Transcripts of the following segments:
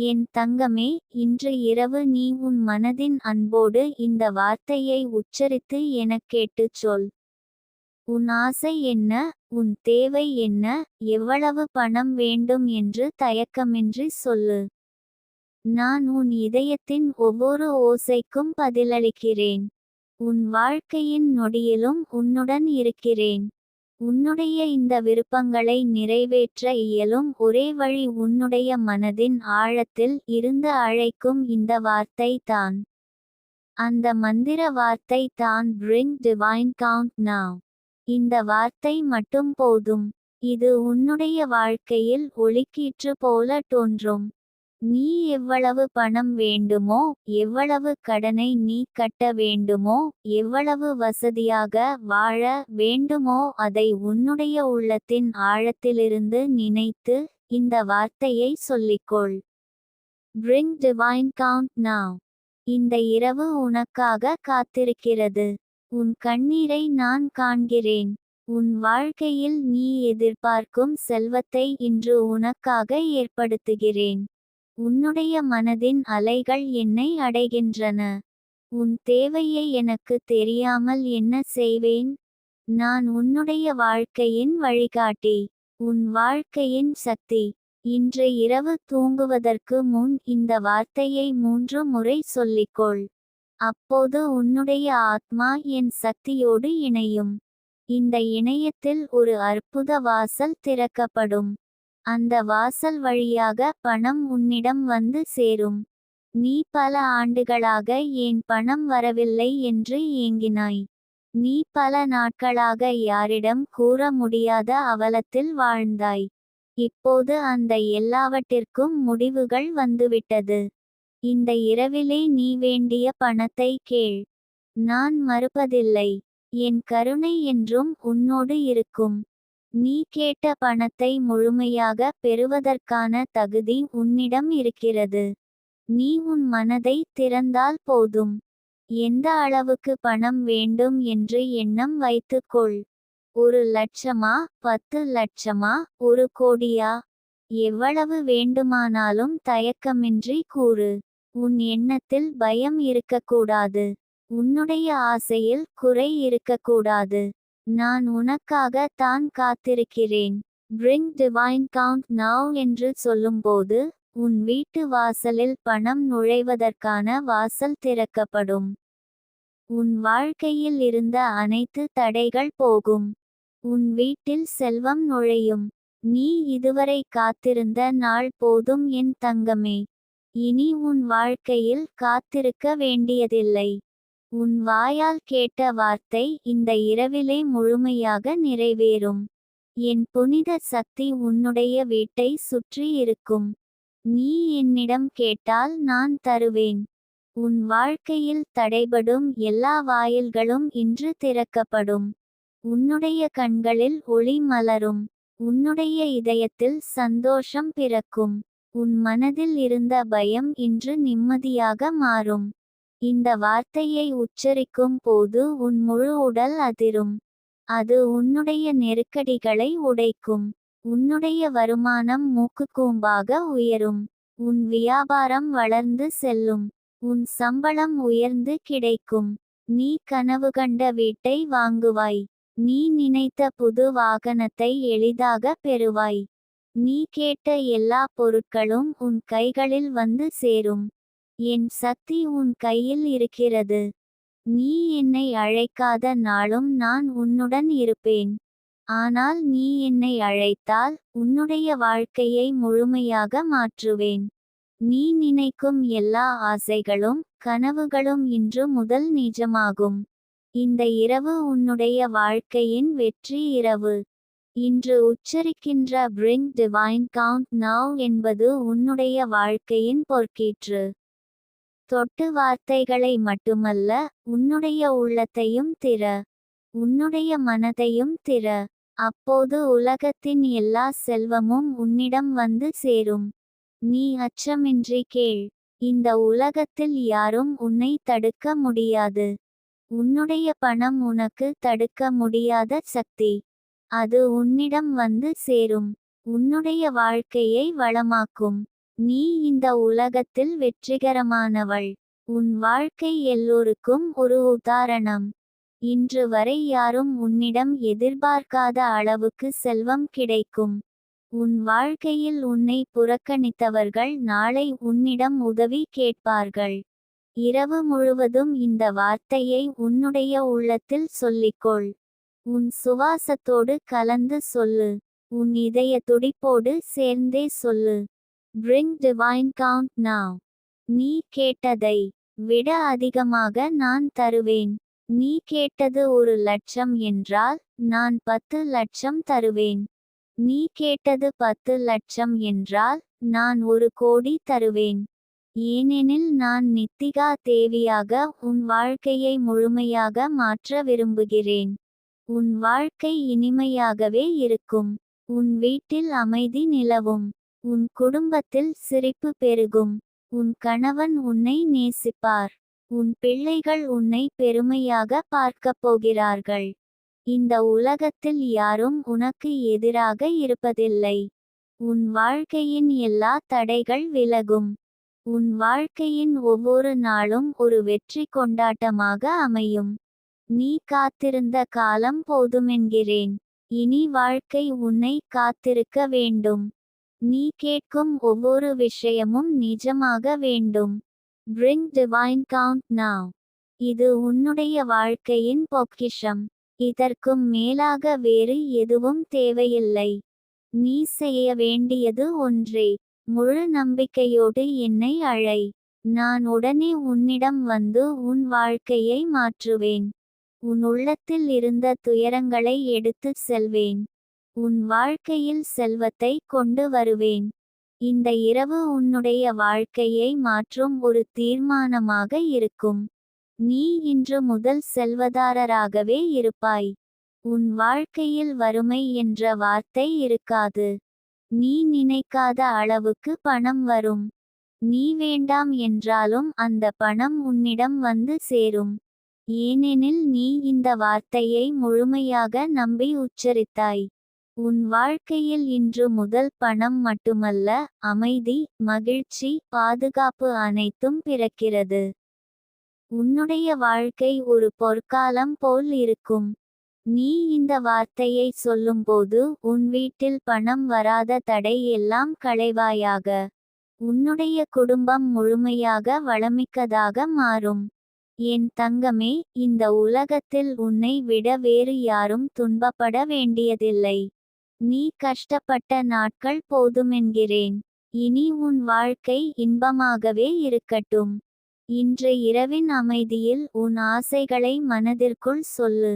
என் தங்கமே இன்று இரவு நீ உன் மனதின் அன்போடு இந்த வார்த்தையை உச்சரித்து எனக் கேட்டுச் சொல். உன் ஆசை என்ன உன் தேவை என்ன எவ்வளவு பணம் வேண்டும் என்று தயக்கமின்றி சொல்லு. நான் உன் இதயத்தின் ஒவ்வொரு ஓசைக்கும் பதிலளிக்கிறேன். உன் வாழ்க்கையின் நொடியிலும் உன்னுடன் இருக்கிறேன். உன்னுடைய இந்த விருப்பங்களை நிறைவேற்ற இயலும். ஒரே வழி உன்னுடைய மனதின் ஆழத்தில் இருந்து அழைக்கும் இந்த வார்த்தை தான். அந்த மந்திர வார்த்தை தான். பிரிங் டிவைன் கவுண்ட் நாவ் இந்த வார்த்தை மட்டும் போதும். இது உன்னுடைய வாழ்க்கையில் ஒளிக்கீற்று போல தோன்றும். நீ எவ்வளவு பணம் வேண்டுமோ எவ்வளவு கடனை நீ கட்ட வேண்டுமோ எவ்வளவு வசதியாக வாழ வேண்டுமோ அதை உன்னுடைய உள்ளத்தின் ஆழத்திலிருந்து நினைத்து இந்த வார்த்தையை சொல்லிக்கொள். பிரிங் டிவைன் கவுண்ட் நாவ் இந்த இரவு உனக்காக காத்திருக்கிறது. உன் கண்ணீரை நான் காண்கிறேன். உன் வாழ்க்கையில் நீ எதிர்பார்க்கும் செல்வத்தை இன்று உனக்காக ஏற்படுத்துகிறேன். உன்னுடைய மனதின் அலைகள் என்னை அடைகின்றன. உன் தேவையை எனக்கு தெரியாமல் என்ன செய்வேன்? நான் உன்னுடைய வாழ்க்கையின் வழிகாட்டி. உன் வாழ்க்கையின் சக்தி. இன்று இரவு தூங்குவதற்கு முன் இந்த வார்த்தையை மூன்று முறை சொல்லிக்கொள். அப்போது உன்னுடைய ஆத்மா என் சக்தியோடு இணையும். இந்த இணையத்தில் ஒரு அற்புத வாசல் திறக்கப்படும். அந்த வாசல் வழியாக பணம் உன்னிடம் வந்து சேரும். நீ பல ஆண்டுகளாக ஏன் பணம் வரவில்லை என்று ஏங்கினாய். நீ பல நாட்களாக யாரிடம் கூற முடியாத அவலத்தில் வாழ்ந்தாய். இப்போது அந்த எல்லாவற்றிற்கும் முடிவுகள் வந்துவிட்டது. இந்த இரவிலே நீ வேண்டிய பணத்தை கேள். நான் மறுப்பதில்லை. என் கருணை என்றும் உன்னோடு இருக்கும். நீ கேட்ட பணத்தை முழுமையாக பெறுவதற்கான தகுதி உன்னிடம் இருக்கிறது. நீ உன் மனதை திறந்தால் போதும். எந்த அளவுக்கு பணம் வேண்டும் என்று எண்ணம் வைத்துக்கொள் ஒரு லட்சமா பத்து லட்சமா ஒரு கோடியா? எவ்வளவு வேண்டுமானாலும் தயக்கமின்றி கூறு. உன் எண்ணத்தில் பயம் இருக்கக்கூடாது. உன்னுடைய ஆசையில் குறை இருக்கக்கூடாது. நான் உனக்காக தான் காத்திருக்கிறேன். பிரிங் டிவைன் கவுண்ட் நவ் என்று சொல்லும்போது உன் வீட்டு வாசலில் பணம் நுழைவதற்கான வாசல் திறக்கப்படும். உன் வாழ்க்கையில் இருந்த அனைத்து தடைகள் போகும். உன் வீட்டில் செல்வம் நுழையும். நீ இதுவரை காத்திருந்த நாள் போதும் என் தங்கமே. இனி உன் வாழ்க்கையில் காத்திருக்க வேண்டியதில்லை. உன் வாயால் கேட்ட வார்த்தை இந்த இரவிலே முழுமையாக நிறைவேறும். என் புனித சக்தி உன்னுடைய வீட்டை சுற்றி இருக்கும். நீ என்னிடம் கேட்டால் நான் தருவேன். உன் வாழ்க்கையில் தடைபடும் எல்லா வாயில்களும் இன்று திறக்கப்படும். உன்னுடைய கண்களில் ஒளி மலரும். உன்னுடைய இதயத்தில் சந்தோஷம் பிறக்கும். உன் மனதில் இருந்த பயம் இன்று நிம்மதியாக மாறும். இந்த வார்த்தையை உச்சரிக்கும் போது உன் முழு உடல் அதிரும். அது உன்னுடைய நெருக்கடிகளை உடைக்கும். உன்னுடைய வருமானம் மூக்குக்கூம்பாக உயரும். உன் வியாபாரம் வளர்ந்து செல்லும். உன் சம்பளம் உயர்ந்து கிடைக்கும். நீ கனவு கண்ட வீட்டை வாங்குவாய். நீ நினைத்த புது வாகனத்தை எளிதாக பெறுவாய். நீ கேட்ட எல்லா பொருட்களும் உன் கைகளில் வந்து சேரும். என் சக்தி உன் கையில் இருக்கிறது. நீ என்னை அழைக்காத நாளும் நான் உன்னுடன் இருப்பேன். ஆனால் நீ என்னை அழைத்தால் உன்னுடைய வாழ்க்கையை முழுமையாக மாற்றுவேன். நீ நினைக்கும் எல்லா ஆசைகளும் கனவுகளும் இன்று முதல் நிஜமாகும். இந்த இரவு உன்னுடைய வாழ்க்கையின் வெற்றி இரவு. இன்று உச்சரிக்கின்ற பிரிங் டிவைன் கவுண்ட் நவ் என்பது உன்னுடைய வாழ்க்கையின் பொற்கீற்று. தொட்டு வார்த்தைகளை மட்டுமல்ல உன்னுடைய உள்ளத்தையும் திற. உன்னுடைய மனதையும் திற. அப்போது உலகத்தின் எல்லா செல்வமும் உன்னிடம் வந்து சேரும். நீ அச்சமின்றி கேள். இந்த உலகத்தில் யாரும் உன்னை தடுக்க முடியாது. உன்னுடைய பணம் உனக்கு தடுக்க முடியாத சக்தி. அது உன்னிடம் வந்து சேரும். உன்னுடைய வாழ்க்கையை வளமாக்கும். நீ இந்த உலகத்தில் வெற்றிகரமானவள். உன் வாழ்க்கை எல்லோருக்கும் ஒரு உதாரணம். இன்று வரை யாரும் உன்னிடம் எதிர்பார்க்காத அளவுக்கு செல்வம் கிடைக்கும். உன் வாழ்க்கையில் உன்னை புறக்கணித்தவர்கள் நாளை உன்னிடம் உதவி கேட்பார்கள். இரவு முழுவதும் இந்த வார்த்தையை உன்னுடைய உள்ளத்தில் சொல்லிக்கொள். உன் சுவாசத்தோடு கலந்து சொல்லு. உன் இதய துடிப்போடு சேர்ந்தே சொல்லு. Bring divine count now. நீ கேட்டதை விட அதிகமாக நான் தருவேன். நீ கேட்டது ஒரு லட்சம் என்றால் நான் பத்து லட்சம் தருவேன். நீ கேட்டது பத்து லட்சம் என்றால் நான் ஒரு கோடி தருவேன். ஏனெனில் நான் நித்திகா தேவியாக உன் வாழ்க்கையை முழுமையாக மாற்ற விரும்புகிறேன். உன் வாழ்க்கை இனிமையாகவே இருக்கும். உன் வீட்டில் அமைதி நிலவும். உன் குடும்பத்தில் சிரிப்பு பெருகும். உன் கணவன் உன்னை நேசிப்பார். உன் பிள்ளைகள் உன்னை பெருமையாக பார்க்கப் போகிறார்கள். இந்த உலகத்தில் யாரும் உனக்கு எதிராக இருப்பதில்லை. உன் வாழ்க்கையின் எல்லா தடைகள் விலகும். உன் வாழ்க்கையின் ஒவ்வொரு நாளும் ஒரு வெற்றி கொண்டாட்டமாக அமையும். நீ காத்திருந்த காலம் போதுமென்கிறேன். இனி வாழ்க்கை உன்னை காத்திருக்க வேண்டும். நீ கேட்கும் ஒவ்வொரு விஷயமும் நிஜமாக வேண்டும். பிரிங் டிவைன் கவுண்ட் நாவ் இது உன்னுடைய வாழ்க்கையின் பொக்கிஷம். இதற்கும் மேலாக வேறு எதுவும் தேவையில்லை. நீ செய்ய வேண்டியது ஒன்றே. முழு நம்பிக்கையோடு என்னை அழை. நான் உடனே உன்னிடம் வந்து உன் வாழ்க்கையை மாற்றுவேன். உன் உள்ளத்தில் இருந்த துயரங்களை எடுத்துச் செல்வேன். உன் வாழ்க்கையில் செல்வத்தை கொண்டு வருவேன். இந்த இரவு உன்னுடைய வாழ்க்கையை மாற்றும் ஒரு தீர்மானமாக இருக்கும். நீ இன்று முதல் செல்வதாரராகவே இருப்பாய். உன் வாழ்க்கையில் வறுமை என்ற வார்த்தை இருக்காது. நீ நினைக்காத அளவுக்கு பணம் வரும். நீ வேண்டாம் என்றாலும் அந்த பணம் உன்னிடம் வந்து சேரும். ஏனெனில் நீ இந்த வார்த்தையை முழுமையாக நம்பி உச்சரித்தாய். உன் வாழ்க்கையில் இன்று முதல் பணம் மட்டுமல்ல அமைதி மகிழ்ச்சி பாதுகாப்பு அனைத்தும் பிறக்கிறது. உன்னுடைய வாழ்க்கை ஒரு பொற்காலம் போல் இருக்கும். நீ இந்த வார்த்தையை சொல்லும்போது உன் வீட்டில் பணம் வராத தடை எல்லாம் களைவாயாக. உன்னுடைய குடும்பம் முழுமையாக வளமிக்கதாக மாறும். என் தங்கமே இந்த உலகத்தில் உன்னை விட வேறு யாரும் துன்பப்பட வேண்டியதில்லை. நீ கஷ்டப்பட்ட நாட்கள் போதுமென்கிறேன். இனி உன் வாழ்க்கை இன்பமாகவே இருக்கட்டும். இன்று இரவின் அமைதியில் உன் ஆசைகளை மனதிற்குள் சொல்லு.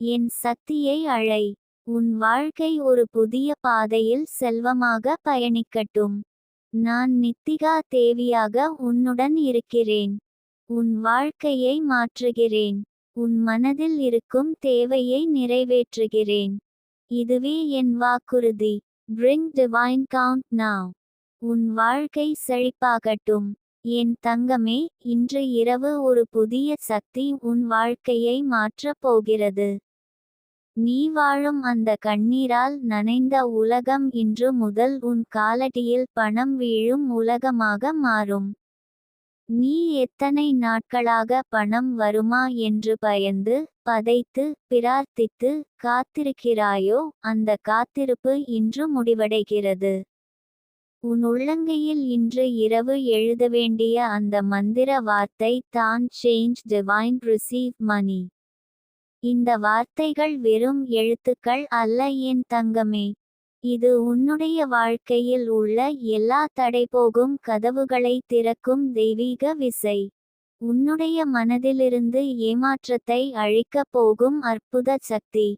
என் சக்தியை அழை. உன் வாழ்க்கை ஒரு புதிய பாதையில் செல்வமாக பயணிக்கட்டும். நான் நித்திகா தேவியாக உன்னுடன் இருக்கிறேன். உன் வாழ்க்கையை மாற்றுகிறேன். உன் மனதில் இருக்கும் தேவையை நிறைவேற்றுகிறேன். இதுவே என் வாக்குறுதி. பிரிங் டிவைன் கவுண்ட் நாவ் உன் வாழ்க்கை செழிப்பாகட்டும். என் தங்கமே இன்று இரவு ஒரு புதிய சக்தி உன் வாழ்க்கையை மாற்றப் போகிறது. நீ வாழும் அந்த கண்ணீரால் நனைந்த உலகம் இன்று முதல் உன் காலடியில் பணம் வீழும் உலகமாக மாறும். நீ எத்தனை நாட்களாக பணம் வருமா என்று பயந்து பதைத்து பிரார்த்தித்து காத்திருக்கிறாயோ அந்த காத்திருப்பு இன்று முடிவடைகிறது. உன் உள்ளங்கையில் இன்று இரவு எழுத வேண்டிய அந்த மந்திர வார்த்தை தான் சேஞ்ச் டிவைன் ரிசீவ் மணி இந்த வார்த்தைகள் வெறும் எழுத்துக்கள் அல்ல என் தங்கமே. இது உன்னுடைய வாழ்க்கையில் உள்ள எல்லா தடைபோகும் கதவுகளை திறக்கும் தெய்வீக விசை. உன்னுடைய மனதிலிருந்து ஏமாற்றத்தை அழிக்கப் போகும் அற்புத சக்தி.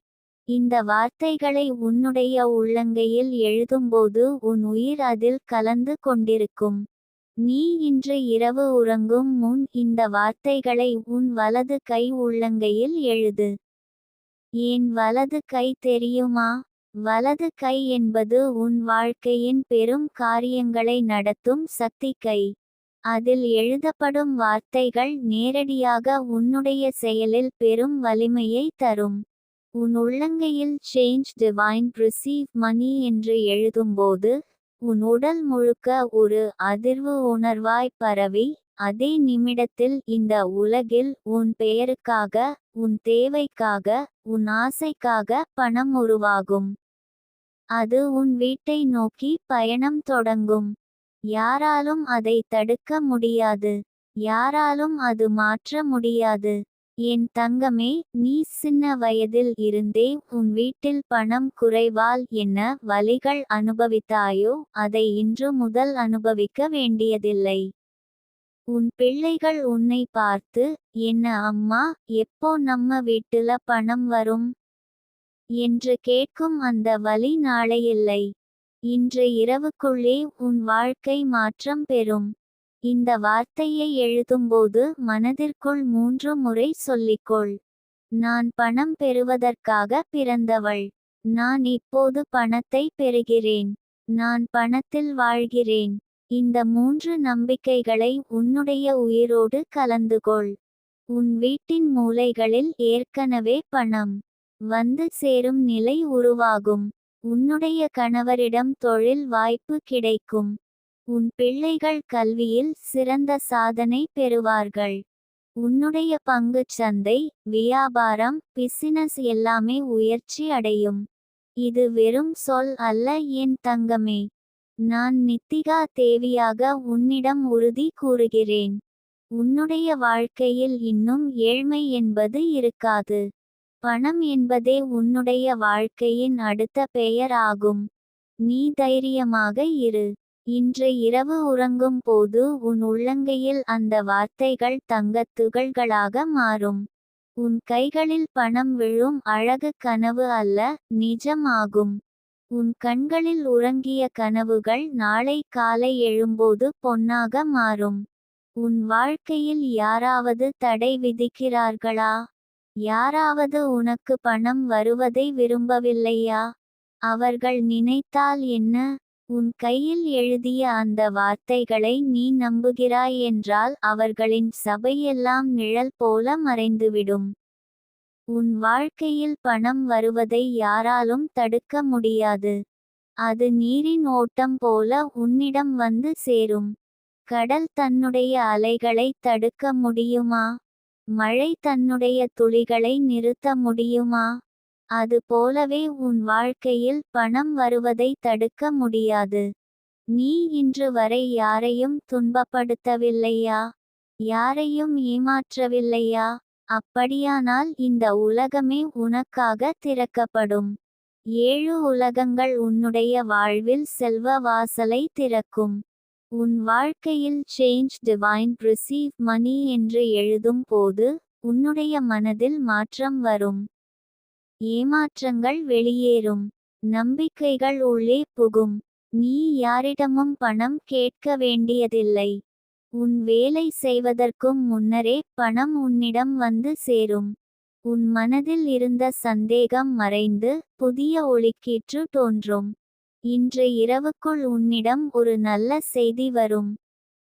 இந்த வார்த்தைகளை உன்னுடைய உள்ளங்கையில் எழுதும்போது உன் உயிர் அதில் கலந்து கொண்டிருக்கும். நீ இன்று இரவு உறங்கும் முன் இந்த வார்த்தைகளை உன் வலது கை உள்ளங்கையில் எழுது. ஏன் வலது கை தெரியுமா? வலது கை என்பது உன் வாழ்க்கையின் பெரும் காரியங்களை நடத்தும் சக்தி கை. அதில் எழுதப்படும் வார்த்தைகள் நேரடியாக உன்னுடைய செயலில் பெரும் வலிமையை தரும். உன் உள்ளங்கையில் சேஞ்ச் டிவைன் ரிசீவ் மணி என்று எழுதும்போது உன் உடல் முழுக்க ஒரு அதிர்வு உணர்வாய் பரவி அதே நிமிடத்தில் இந்த உலகில் உன் பெயருக்காக உன் தேவைக்காக உன் ஆசைக்காக பணம் உருவாகும். அது உன் வீட்டை நோக்கி பயணம் தொடங்கும். யாராலும் அதை தடுக்க முடியாது. யாராலும் அது மாற்ற முடியாது. என் தங்கமே நீ சின்ன வயதில் இருந்தே உன் வீட்டில் பணம் குறைவால் என்ன வலிகள் அனுபவித்தாயோ அதை இன்று முதல் அனுபவிக்க வேண்டியதில்லை. உன் பிள்ளைகள் உன்னை பார்த்து என்ன அம்மா எப்போ நம்ம வீட்டுல பணம் வரும்? என்று கேட்கும் அந்த வழி நாளையில்லை. இன்று இரவுக்குள்ளே உன் வாழ்க்கை மாற்றம் பெறும். இந்த வார்த்தையை எழுதும்போது மனதிற்குள் மூன்று முறை சொல்லிக்கொள். நான் பணம் பெறுவதற்காக பிறந்தவள். நான் இப்போது பணத்தை பெறுகிறேன். நான் பணத்தில் வாழ்கிறேன். இந்த மூன்று நம்பிக்கைகளை உன்னுடைய உயிரோடு கலந்துகொள். உன் வீட்டின் மூலைகளில் ஏற்கனவே பணம். வந்து சேரும் நிலை உருவாகும். உன்னுடைய கணவரிடம் தொழில் வாய்ப்பு கிடைக்கும். உன் பிள்ளைகள் கல்வியில் சிறந்த சாதனை பெறுவார்கள். உன்னுடைய பங்குச் சந்தை வியாபாரம் பிசினஸ் எல்லாமே உயர்ச்சி அடையும். இது வெறும் சொல் அல்ல என் தங்கமே. நான் நித்திகா தேவியாக உன்னிடம் உறுதி கூறுகிறேன். உன்னுடைய வாழ்க்கையில் இன்னும் ஏழ்மை என்பது இருக்காது. பணம் என்பதே உன்னுடைய வாழ்க்கையின் அடுத்த பெயர் ஆகும் நீ தைரியமாக இரு. இன்று இரவு உறங்கும் போது உன் உள்ளங்கையில் அந்த வார்த்தைகள் தங்கத் துகள்களாக மாறும். உன் கைகளில் பணம் விழும் அழகு கனவு அல்ல நிஜமாகும். உன் கண்களில் உறங்கிய கனவுகள் நாளை காலை எழும்போது பொன்னாக மாறும். உன் வாழ்க்கையில் யாராவது தடை விதிக்கிறார்களா? யாராவது உனக்கு பணம் வருவதை விரும்பவில்லையா? அவர்கள் நினைத்தால் என்ன? உன் கையில் எழுதிய அந்த வார்த்தைகளை நீ நம்புகிறாய் என்றால் அவர்களின் சபையெல்லாம் நிழல் போல மறைந்துவிடும். உன் வாழ்க்கையில் பணம் வருவதை யாராலும் தடுக்க முடியாது. அது நீரின் ஓட்டம் போல உன்னிடம் வந்து சேரும். கடல் தன்னுடைய அலைகளை தடுக்க முடியுமா? மழை தன்னுடைய துளிகளை நிறுத்த முடியுமா? அது போலவே உன் வாழ்க்கையில் பணம் வருவதை தடுக்க முடியாது. நீ இன்று வரை யாரையும் துன்பப்படுத்தவில்லையா? யாரையும் ஏமாற்றவில்லையா? அப்படியானால் இந்த உலகமே உனக்காக திறக்கப்படும். ஏழு உலகங்கள் உன்னுடைய வாழ்வில் செல்வ வாசலை திறக்கும். உன் வாழ்க்கையில் சேஞ்ச் டிவைன் ரிசீவ் மணி என்று எழுதும் போது உன்னுடைய மனதில் மாற்றம் வரும். ஏமாற்றங்கள் வெளியேறும். நம்பிக்கைகள் உள்ளே புகும். நீ யாரிடமும் பணம் கேட்க வேண்டியதில்லை. உன் வேலை செய்வதற்கும் முன்னரே பணம் உன்னிடம் வந்து சேரும். உன் மனதில் இருந்த சந்தேகம் மறைந்து புதிய ஒளிக்கீற்று தோன்றும். இன்று இரவுக்குள் உன்னிடம் ஒரு நல்ல செய்தி வரும்.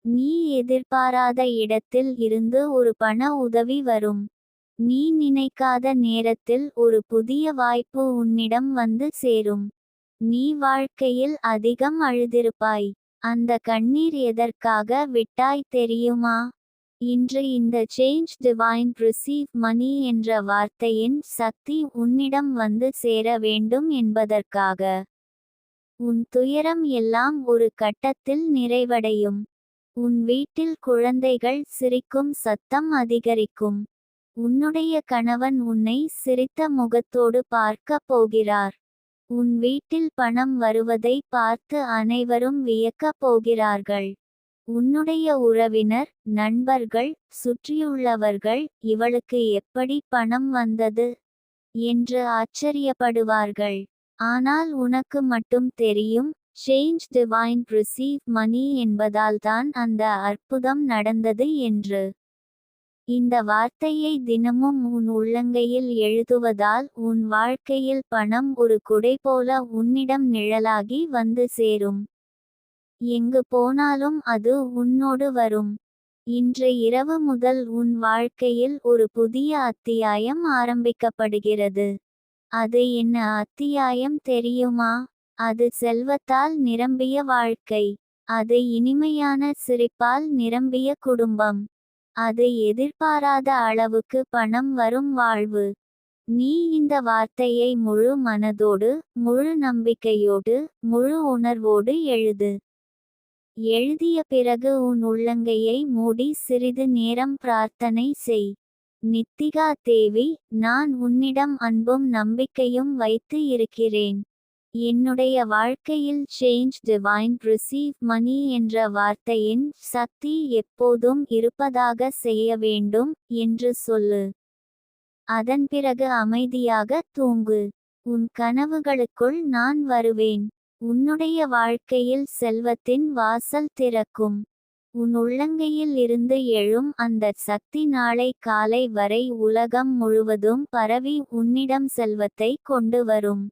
நீ எதிர்பாராத இடத்தில் இருந்து ஒரு பண உதவி வரும். நீ நினைக்காத நேரத்தில் ஒரு புதிய வாய்ப்பு உன்னிடம் வந்து சேரும். நீ வாழ்க்கையில் அதிகம் அழுதிருப்பாய். அந்த கண்ணீர் எதற்காக விட்டாய் தெரியுமா? இன்று இந்த சேஞ்ச் டிவைன் ரிசீவ் மணி என்ற வார்த்தையின் சக்தி உன்னிடம் வந்து சேர வேண்டும் என்பதற்காக. உன் துயரம் எல்லாம் ஒரு கட்டத்தில் நிறைவடையும். உன் வீட்டில் குழந்தைகள் சிரிக்கும் சத்தம் அதிகரிக்கும். உன்னுடைய கணவன் உன்னை சிரித்த முகத்தோடு பார்க்க போகிறார். உன் வீட்டில் பணம் வருவதை பார்த்து அனைவரும் வியக்கப் போகிறார்கள். உன்னுடைய உறவினர் நண்பர்கள் சுற்றியுள்ளவர்கள் இவளுக்கு எப்படி பணம் வந்தது என்று ஆச்சரியப்படுவார்கள். ஆனால் உனக்கு மட்டும் தெரியும் சேஞ்ச் டிவைன் ரிசீவ் மணி என்பதால்தான் அந்த அற்புதம் நடந்தது என்று. இந்த வார்த்தையை தினமும் உன் உள்ளங்கையில் எழுதுவதால் உன் வாழ்க்கையில் பணம் ஒரு குடை போல உன்னிடம் நிழலாகி வந்து சேரும். எங்கு போனாலும் அது உன்னோடு வரும். இன்று இரவு முதல் உன் வாழ்க்கையில் ஒரு புதிய அத்தியாயம் ஆரம்பிக்கப்படுகிறது. அது என்ன அத்தியாயம் தெரியுமா? அது செல்வத்தால் நிரம்பிய வாழ்க்கை. அது இனிமையான சிரிப்பால் நிரம்பிய குடும்பம். அது எதிர்பாராத அளவுக்கு பணம் வரும் வாழ்வு. நீ இந்த வார்த்தையை முழு மனதோடு முழு நம்பிக்கையோடு முழு உணர்வோடு எழுது. எழுதிய பிறகு உன் உள்ளங்கையை மூடி சிறிது நேரம் பிரார்த்தனை செய். நித்திகா தேவி நான் உன்னிடம் அன்பும் நம்பிக்கையும் வைத்து இருக்கிறேன். என்னுடைய வாழ்க்கையில் சேஞ்ச் டிவைன் ரிசீவ் மணி என்ற வார்த்தையின் சக்தி எப்போதும் இருப்பதாக செய்ய வேண்டும் என்று சொல்லு. அதன் பிறகு அமைதியாக தூங்கு. உன் கனவுகளுக்குள் நான் வருவேன். உன்னுடைய வாழ்க்கையில் செல்வத்தின் வாசல் திறக்கும். உன் உள்ளங்கையில் இருந்து எழும் அந்த சக்தி நாளை காலை வரை உலகம் முழுவதும் பரவி உன்னிடம் செல்வத்தை கொண்டு வரும்.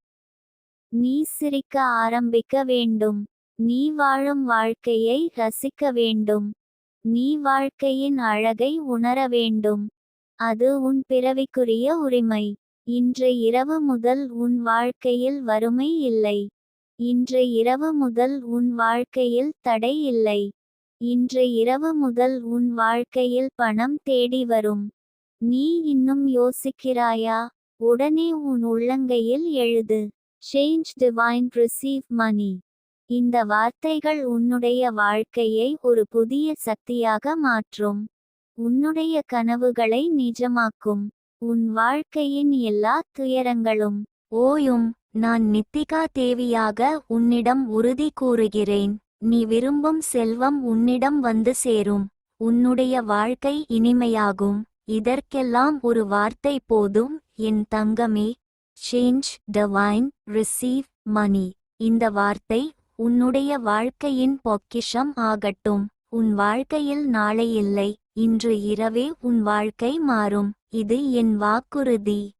நீ சிரிக்க ஆரம்பிக்க வேண்டும். நீ வாழும் வாழ்க்கையை ரசிக்க வேண்டும். நீ வாழ்க்கையின் அழகை உணர வேண்டும். அது உன் பிறவிக்குரிய உரிமை. இன்று இரவு முதல் உன் வாழ்க்கையில் வறுமை இல்லை. இன்று இரவு முதல் உன் வாழ்க்கையில் தடை இல்லை. இன்று இரவு முதல் உன் வாழ்க்கையில் பணம் தேடி வரும். நீ இன்னும் யோசிக்கிறாயா? உடனே உன் உள்ளங்கையில் எழுது. சேஞ்ச் டிவைன் ரிசீவ் மணி இந்த வார்த்தைகள் உன்னுடைய வாழ்க்கையை ஒரு புதிய சக்தியாக மாற்றும். உன்னுடைய கனவுகளை நிஜமாக்கும். உன் வாழ்க்கையின் எல்லா துயரங்களும் ஓயும். நான் நித்திகா தேவியாக உன்னிடம் உறுதி கூறுகிறேன். நீ விரும்பும் செல்வம் உன்னிடம் வந்து சேரும். உன்னுடைய வாழ்க்கை இனிமையாகும். இதற்கெல்லாம் ஒரு வார்த்தை போதும். என் தங்கமே சேஞ்ச் டவைன் ரிசீவ் மணி இந்த வார்த்தை உன்னுடைய வாழ்க்கையின் பொக்கிஷம் ஆகட்டும். உன் வாழ்க்கையில் நாளை இல்லை. இன்று இரவே உன் வாழ்க்கை மாறும். இது என் வாக்குறுதி.